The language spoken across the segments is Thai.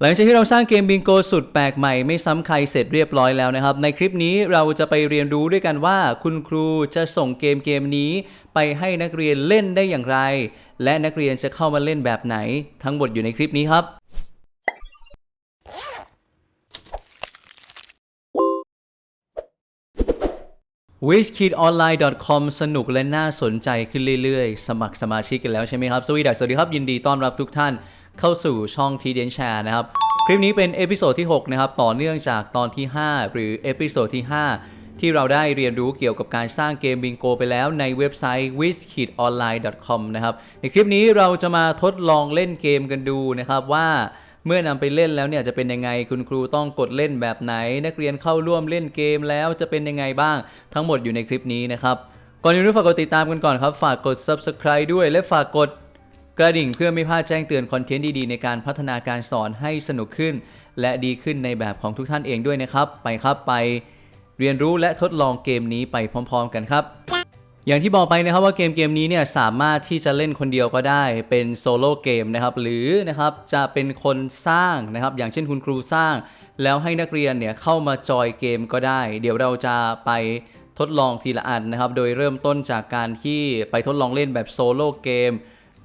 หลังจากที่เราสร้างเกมบิงโกสุดแปลกใหม่ไม่ซ้ำใครเสร็จเรียบร้อยแล้วนะครับ ในคลิปนี้เราจะไปเรียนรู้ด้วยกันว่า คุณครูจะส่งเกมเกมนี้ ไปให้นักเรียนเล่นได้อย่างไร และนักเรียนจะเข้ามาเล่นแบบไหน ทั้งหมดอยู่ในคลิปนี้ครับ w i z k i d o n l i n e c o m สนุกและน่าสนใจขึ้นเรื่อยๆ สมัครสมาชิกกันแล้วใช่ไหมครับ สวัสสวัสดีครับ ยินดีต้อนรับทุกท่าน เข้าสู่ช่องทีเดนแชร์นะครับ คลิปนี้เป็นเอพิโซดที่ 6 นะครับ ต่อเนื่องจากตอนที่ 5 หรือเอพิโซดที่ 5 ที่เราได้เรียนรู้เกี่ยวกับการสร้างเกมบิงโกไปแล้วในเว็บไซต์ w i z k i d o n l i n e c o m นะครับ ในคลิปนี้เราจะมาทดลองเล่นเกมกันดูนะครับว่าเมื่อนำไปเล่นแล้วเนี่ยจะเป็นยังไงคุณครูต้องกดเล่นแบบไหน นักเรียนเข้าร่วมเล่นเกมแล้วจะเป็นยังไงบ้างทั้งหมดอยู่ในคลิปนี้นะครับ ก่อนอื่นฝากกดติดตามกันก่อนครับ ฝากกด subscribe ด้วยและฝากกด กระดิ่งเพื่อไม่พลาดแจ้งเตือนคอนเทนต์ดีๆ ในการพัฒนาการสอนให้สนุกขึ้น และดีขึ้นในแบบของทุกท่านเองด้วยนะครับ ไปครับไปเรียนรู้และทดลองเกมนี้ไปพร้อม ๆ กันครับ อย่างที่บอกไปนะครับว่าเกมเกมนี้เนี่ยสามารถที่จะเล่นคนเดียวก็ได้เป็นโซโล่เกมนะครับหรือนะครับจะเป็นคนสร้างนะครับ อย่างเช่นคุณครูสร้าง แล้วให้นักเรียนเนี่ยเข้ามาจอยเกมก็ได้ เดี๋ยวเราจะไปทดลองทีละอันนะครับ โดยเริ่มต้นจากการที่ไปทดลองเล่นแบบโซโล่เกม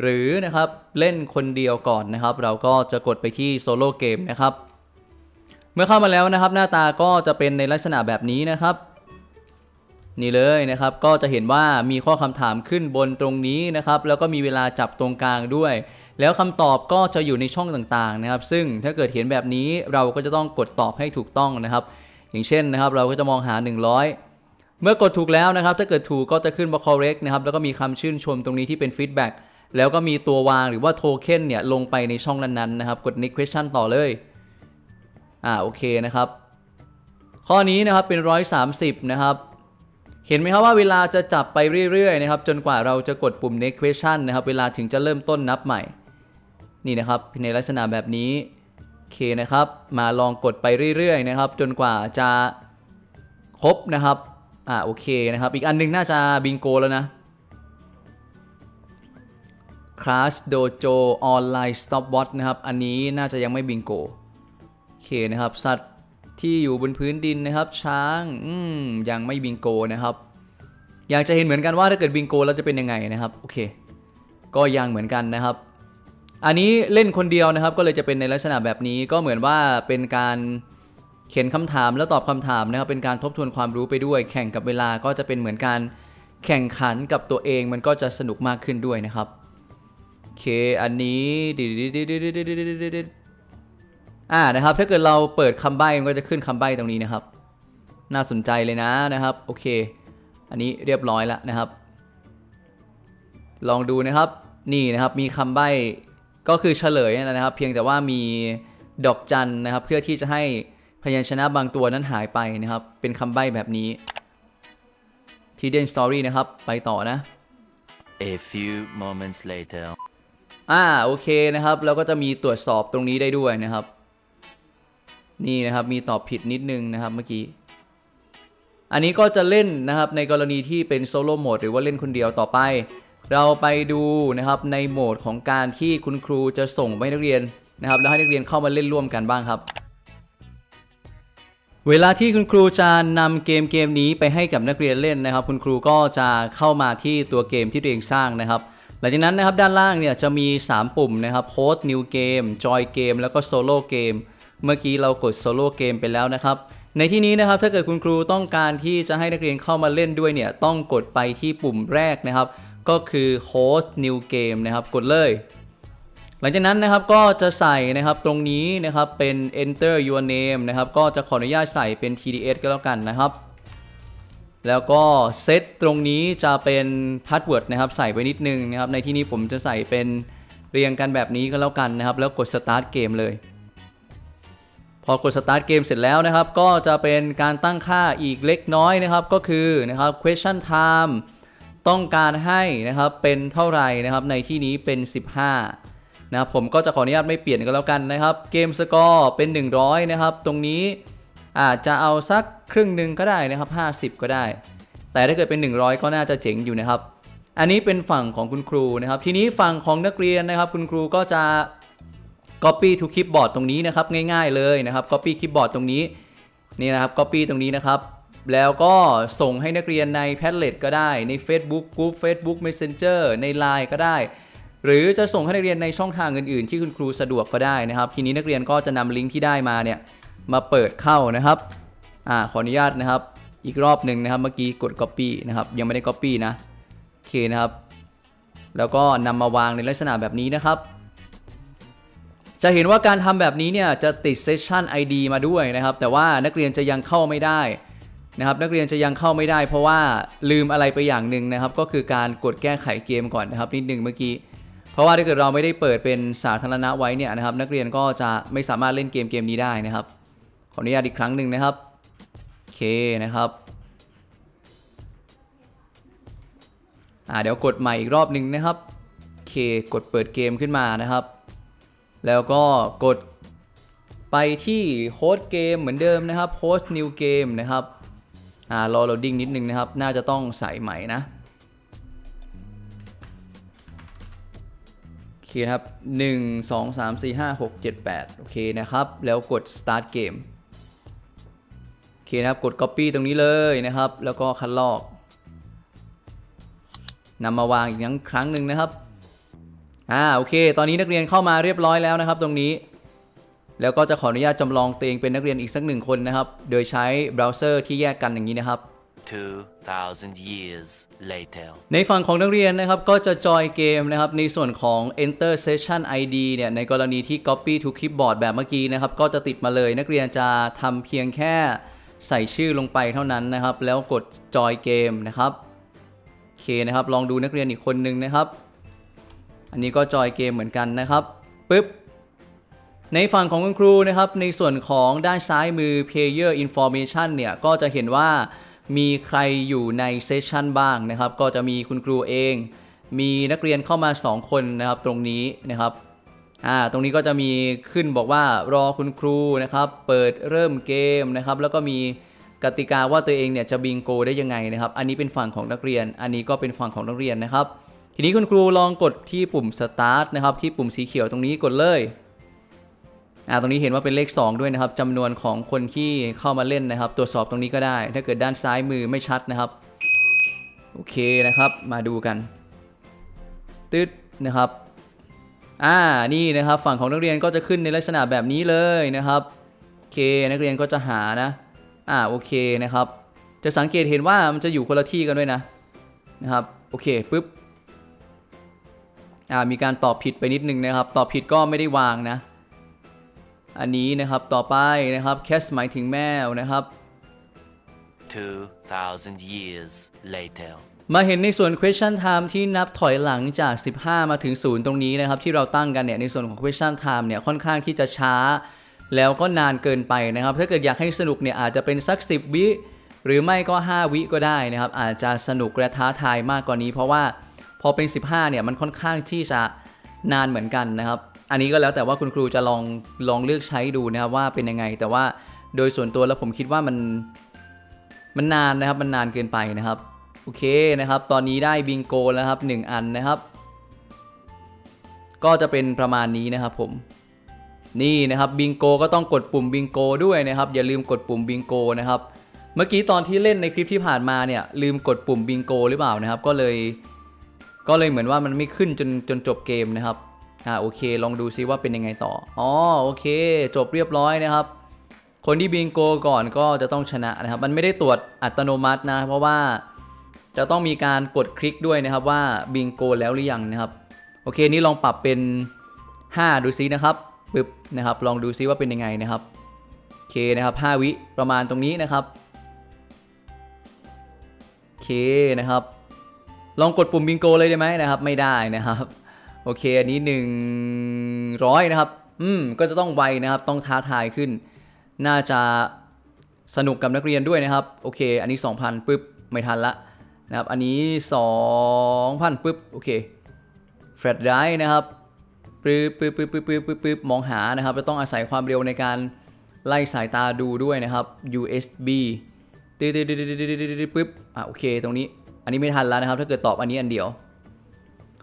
หรือนะครับเล่นคนเดียวก่อนนะครับ เราก็จะกดไปที่โซโล่เกมนะครับ เมื่อเข้ามาแล้วนะครับ หน้าตาก็จะเป็นในลักษณะแบบนี้นะครับ นี่เลยนะครับ ก็จะเห็นว่ามีข้อคำถามขึ้นบนตรงนี้นะครับ แล้วก็มีเวลาจับตรงกลางด้วย แล้วคำตอบก็จะอยู่ในช่องต่างๆนะครับ ซึ่งถ้าเกิดเห็นแบบนี้เราก็จะต้องกดตอบให้ถูกต้องนะครับ อย่างเช่นนะครับ เราก็จะมองหา 100เมื่อกดถูกแล้วนะครับ ถ้าเกิดถูกก็จะขึ้นว่า correct นะครับ แล้วก็มีคำชื่นชมตรงนี้ที่เป็น feedback แล้วก็มีตัววางหรือว่าโทเค็นเนี่ยลงไปในช่องนั้นๆนะครับ กด next question ต่อเลย อ่าโอเคนะครับ ข้อนี้นะครับเป็น 130 นะครับ เห็นไหมครับว่าเวลาจะจับไปเรื่อยๆนะครับ จนกว่าเราจะกดปุ่ม next question นะครับ เวลาถึงจะเริ่มต้นนับใหม่ นี่นะครับในลักษณะแบบนี้โอเคนะครับ มาลองกดไปเรื่อยๆนะครับ จนกว่าจะครบนะครับ อ่าโอเคนะครับ อีกอันหนึงน่าจะบิงโกแล้วนะ Crash Dojo Online Stopwatch นะครับ อันนี้น่าจะยังไม่บิงโกโอเคนะครับ สัตว์ที่อยู่บนพื้นดินนะครับ ช้างอืมยังไม่บิงโกนะครับ อยากจะเห็นเหมือนกันว่าถ้าเกิดบิงโกแล้วจะเป็นยังไงนะครับ โอเค ก็ยังเหมือนกันนะครับ อันนี้เล่นคนเดียวนะครับ ก็เลยจะเป็นในลักษณะแบบนี้ก็เหมือนว่าเป็นการเขียนคำถามแล้วตอบคำถามนะครับ เป็นการทบทวนความรู้ไปด้วย แข่งกับเวลาก็จะเป็นเหมือนการแข่งขันกับตัวเองมันก็จะสนุกมากขึ้นด้วยนะครับ เค อันนี้ดิดิดิดิดิดิดิดิดิดิอ่านะครับ ถ้าเกิดเราเปิดคำใบ้มันก็จะขึ้นคำใบ้ตรงนี้นะครับ น่าสนใจเลยนะนะครับ โอเค อันนี้เรียบร้อยแล้วนะครับ ลองดูนะครับ นี่นะครับ มีคำใบ้ ก็คือเฉลยนั่แหละนะครับ เพียงแต่ว่ามีดอกจันนะครับ เพื่อที่จะให้พยัญชนะบางตัวนั้นหายไปนะครับ เป็นคำใบ้แบบนี้ทีเดนสตอรี่นะครับ ไปต่อนะ A few moments later. อ่าโอเคนะครับแล้วก็จะมีตรวจสอบตรงนี้ได้ด้วยนะครับ นี่นะครับมีตอบผิดนิดนึงนะครับเมื่อกี้ อันนี้ก็จะเล่นนะครับในกรณีที่เป็นโซโล่โหมดหรือว่าเล่นคนเดียวต่อไป เราไปดูนะครับในโหมดของการที่คุณครูจะส่งไปให้นักเรียนนะครับแล้วให้นักเรียนเข้ามาเล่นร่วมกันบ้างครับเวลาที่คุณครูจะนำเกมเกมนี้ไปให้กับนักเรียนเล่นนะครับ คุณครูก็จะเข้ามาที่ตัวเกมที่ตัวเองสร้างนะครับ หลังจากนั้นนะครับด้านล่างเนี่ยจะมี 3 ปุ่มนะครับ Host New Game Joy Game แล้วก็ Solo Game เมื่อกี้เรากด Solo Game ไปแล้วนะครับ ในที่นี้นะครับถ้าเกิดคุณครูต้องการที่จะให้นักเรียนเข้ามาเล่นด้วยเนี่ยต้องกดไปที่ปุ่มแรกนะครับ ก็คือ Host New Game นะครับ กดเลย หลังจากนั้นนะครับก็จะใส่นะครับตรงนี้นะครับเป็น enter your name นะครับก็จะขออนุญาตใส่เป็น TDS ก็แล้วกันนะครับ แล้วก็เซตตรงนี้จะเป็นพาสเวิร์ดนะครับใส่ไปนิดนึงนะครับในที่นี้ผมจะใส่เป็นเรียงกันแบบนี้ก็แล้วกันนะครับ แล้วกด start เกมเลย พอกด start เกมเสร็จแล้วนะครับ ก็จะเป็นการตั้งค่าอีกเล็กน้อยนะครับ ก็คือนะครับ question time ต้องการให้นะครับเป็นเท่าไหร่นะครับในที่นี้เป็น 15นะครับผมก็จะขออนุญาตไม่เปลี่ยนก็แล้วกันนะครับ เกมสกอร์เป็น 100 นะครับ ตรงนี้ อาจจะเอาสักครึ่งหนึ่งก็ได้นะครับ 50 ก็ได้ แต่ถ้าเกิดเป็น 100 ก็น่าจะเจ๋งอยู่นะครับ อันนี้เป็นฝั่งของคุณครูนะครับ ทีนี้ฝั่งของนักเรียนนะครับ คุณครูก็จะ copy to clipboard ตรงนี้นะครับ ง่ายๆเลยนะครับ copy clipboard ตรงนี้นี่นะครับ copy ตรงนี้นะครับ แล้วก็ส่งให้นักเรียนใน Padlet ก็ได้ใน Facebook Group Facebook Messenger ใน Line ก็ได้ หรือจะส่งให้นักเรียนในช่องทางอื่นๆ ที่คุณครูสะดวกก็ได้นะครับ ทีนี้นักเรียนก็จะนำลิงก์ที่ได้มาเนี่ย มาเปิดเข้านะครับอ่าขออนุญาตนะครับ อีกรอบหนึ่งนะครับเมื่อกี้กด Copy นะครับยังไม่ได้ Copy นะโอเคนะครับ แล้วก็นำมาวางในลักษณะแบบนี้นะครับ จะเห็นว่าการทำแบบนี้เนี่ยจะติด Session ID มาด้วยนะครับ แต่ว่านักเรียนจะยังเข้าไม่ได้นะครับนักเรียนจะยังเข้าไม่ได้ เพราะว่าลืมอะไรไปอย่างหนึ่งนะครับ ก็คือการกดแก้ไขเกมก่อนนะครับนิดหนึ่งเมื่อกี้เพราะว่าถ้าเกิดเราไม่ได้เปิดเป็นสาธารณะไว้เนี่ยนะครับ นักเรียนก็จะไม่สามารถเล่นเกมเกมนี้ได้นะครับ ออนุญาตอีกครั้งหนึ่งนะครับโอเคนะครับอ่าเดี๋ยวกดใหม่อีกรอบหนึ่งนะครับโอเคกดเปิดเกมขึ้นมานะครับ แล้วก็กดไปที่โฮสต์เกมเหมือนเดิมนะครับโฮสต์นิวเกมนะครับอ่ารอโหลดดิ้งนิดนึงนะครับ น่าจะต้องใส่ใหม่นะโอเคครับ 1 2 3 4 5 6 7 8 โอเคนะครับ แล้วกด start game เคนะครับ กด copy ตรงนี้เลยนะครับ แล้วก็คัดลอกนำมาวางอีกครั้งหนึ่งนะครับ อ่า โอเค ตอนนี้นักเรียนเข้ามาเรียบร้อยแล้วนะครับ ตรงนี้ แล้วก็จะขออนุญาตจำลองตัวเองเป็นนักเรียนอีกสักหนึ่งคนนะครับ โดยใช้เบราว์เซอร์ที่แยกกันอย่างนี้นะครับ2,000 years later. ในฝั่งของนักเรียนนะครับก็จะจอยเกมนะครับในส่วนของ enter session id เนี่ยในกรณีที่ copy to clipboard แบบเมื่อกี้นะครับ ก็จะติดมาเลยนักเรียนจะทำเพียงแค่ ใส่ชื่อลงไปเท่านั้นนะครับ แล้วกดจอยเกมนะครับโอเคนะครับ ลองดูนักเรียนอีกคนหนึ่งนะครับ อันนี้ก็จอยเกมเหมือนกันนะครับปึ๊บในฝั่งของคุณครูนะครับ ในส่วนของด้านซ้ายมือ Player Information เนี่ยก็จะเห็นว่ามีใครอยู่ในเซสชันบ้างนะครับ ก็จะมีคุณครูเอง มีนักเรียนเข้ามา 2 คนนะครับตรงนี้นะครับ อ่าตรงนี้ก็จะมีขึ้นบอกว่ารอคุณครูนะครับ เปิดเริ่มเกมนะครับ แล้วก็มีกติกาว่าตัวเองเนี่ยจะบิงโกได้ยังไงนะครับ อันนี้เป็นฝั่งของนักเรียน อันนี้ก็เป็นฝั่งของนักเรียนนะครับ ทีนี้คุณครูลองกดที่ปุ่ม start นะครับ ที่ปุ่มสีเขียวตรงนี้กดเลยอ่าตรงนี้เห็นว่าเป็นเลข 2 ด้วยนะครับจำนวนของคนที่เข้ามาเล่นนะครับ ตรวจสอบตรงนี้ก็ได้ ถ้าเกิดด้านซ้ายมือไม่ชัดนะครับ โอเคนะครับ มาดูกันตึ๊ดนะครับ อ่านี่นะครับฝั่งของนักเรียนก็จะขึ้นในลักษณะแบบนี้เลยนะครับโอเคนักเรียนก็จะหานะ อ่าโอเคนะครับ จะสังเกตเห็นว่ามันจะอยู่คนละที่กันด้วยนะนะครับโอเคปุ๊บอ่ามีการตอบผิดไปนิดนึงนะครับ ตอบผิดก็ไม่ได้วางนะ อันนี้นะครับต่อไปนะครับ cast หมายถึงแมวนะครับ 2,000 years later. มาเห็นในส่วน question time ที่นับถอยหลังจาก 15 มาถึง 0 ตรงนี้นะครับ ที่เราตั้งกันเนี่ยในส่วนของ question time เนี่ยค่อนข้างที่จะช้า แล้วก็นานเกินไปนะครับ ถ้าเกิดอยากให้สนุกเนี่ยอาจจะเป็นสัก 10 วิ หรือไม่ก็ 5 วิก็ได้นะครับ อาจจะสนุกและท้าทายมากกว่านี้ เพราะว่าพอเป็น 15 เนี่ยมันค่อนข้างที่จะนานเหมือนกันนะครับ อันนี้ก็แล้วแต่ว่าคุณครูจะลองลองเลือกใช้ดูนะครับว่าเป็นยังไง แต่ว่าโดยส่วนตัวแล้วผมคิดว่ามันมันนานนะครับมันนานเกินไปนะครับ อเคนะครับ ตอนนี้ได้บิงโกแล้วครับ 1 อันนะครับ ก็จะเป็นประมาณนี้นะครับผม นี่นะครับบิงโกก็ต้องกดปุ่มบิงโกด้วยนะครับ อย่าลืมกดปุ่มบิงโกนะครับ เมื่อกี้ตอนที่เล่นในคลิปที่ผ่านมาเนี่ยลืมกดปุ่มบิงโกหรือเปล่านะครับ ก็เลย ก็เลยเหมือนว่ามันไม่ขึ้นจนจนจบเกมนะครับ อ่าโอเค ลองดูซิว่าเป็นยังไงต่อ อ๋อโอเค จบเรียบร้อยนะครับคนที่บิงโกก่อนก็จะต้องชนะนะครับ มันไม่ได้ตรวจอัตโนมัตินะ เพราะว่า จะต้องมีการกดคลิกด้วยนะครับว่าบิงโกแล้วหรือยังนะครับ โอเคนี่ลองปรับเป็น 5 ดูซินะครับปึ๊บนะครับ ลองดูซิว่าเป็นยังไงนะครับโอเคนะครับ 5 วิประมาณตรงนี้นะครับโอเคนะครับ ลองกดปุ่มบิงโกเลยได้ไหมนะครับ ไม่ได้นะครับโอเคอันนี้ 100 นะครับ อืม ก็จะต้องไวนะครับ ต้องท้าทายขึ้น น่าจะสนุกกับนักเรียนด้วยนะครับ โอเค อันนี้ 2,000ปุ๊บ ไม่ทันละ นะครับ อันนี้ 2,000ปุ๊บโอเคแฟลชไดร์นะครับปึ๊บปึ๊บปึ๊บปึ๊บปึ๊บปึ๊บปึ๊บมองหานะครับจะต้องอาศัยความเร็วในการไล่สายตาดูด้วยนะครับ USB ตึ๊ดตึ๊ดตึ๊ดตึ๊ดตึ๊ดตึ๊ดปึ๊บอะโอเค ตรงนี้ อันนี้ไม่ทันแล้วนะครับ ถ้าเกิดตอบอันนี้อันเดียว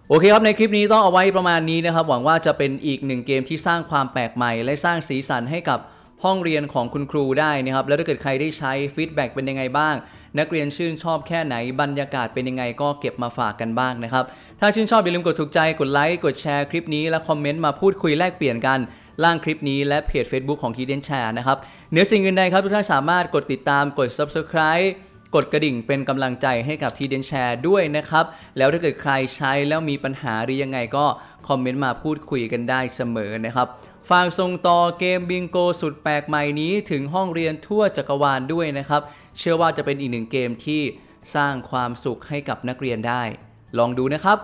โอเคครับ ในคลิปนี้ต้องเอาไว้ประมาณนี้นะครับ หวังว่าจะเป็นอีกหนึ่งเกมที่สร้างความแปลกใหม่ และสร้างสีสันให้กับห้องเรียนของคุณครูได้นะครับ แล้วถ้าเกิดใครได้ใช้ฟีดแบ็กเป็นยังไงบ้าง นักเรียนชื่นชอบแค่ไหนบรรยากาศเป็นยังไงก็เก็บมาฝากกันบ้างนะครับ ถ้าชื่นชอบอย่าลืมกดถูกใจกดไลค์กดแชร์คลิปนี้และคอมเมนต์มาพูดคุยแลกเปลี่ยนกันล่างคลิปนี้และเพจ Facebook ของ t ีเดนแชร์นะครับเหนือสิ่งอื่นใดครับทุกท่านสามารถกดติดตามกด subscribe กดกระดิ่งเป็นกำลังใจให้กับทีเดนแชร์ด้วยนะครับ แล้วถ้าเกิดใครใช้แล้วมีปัญหาหรือยังไงก็คอมเมนต์มาพูดคุยกันได้เสมอนะครับฝากส่งต่อเกมบิงโกสุดแปลกใหม่นี้ถึงห้องเรียนทั่วจักรวาลด้วยนะครับ เชื่อว่าจะเป็นอีกหนึ่งเกมที่สร้างความสุขให้กับนักเรียนได้ ลองดูนะครับ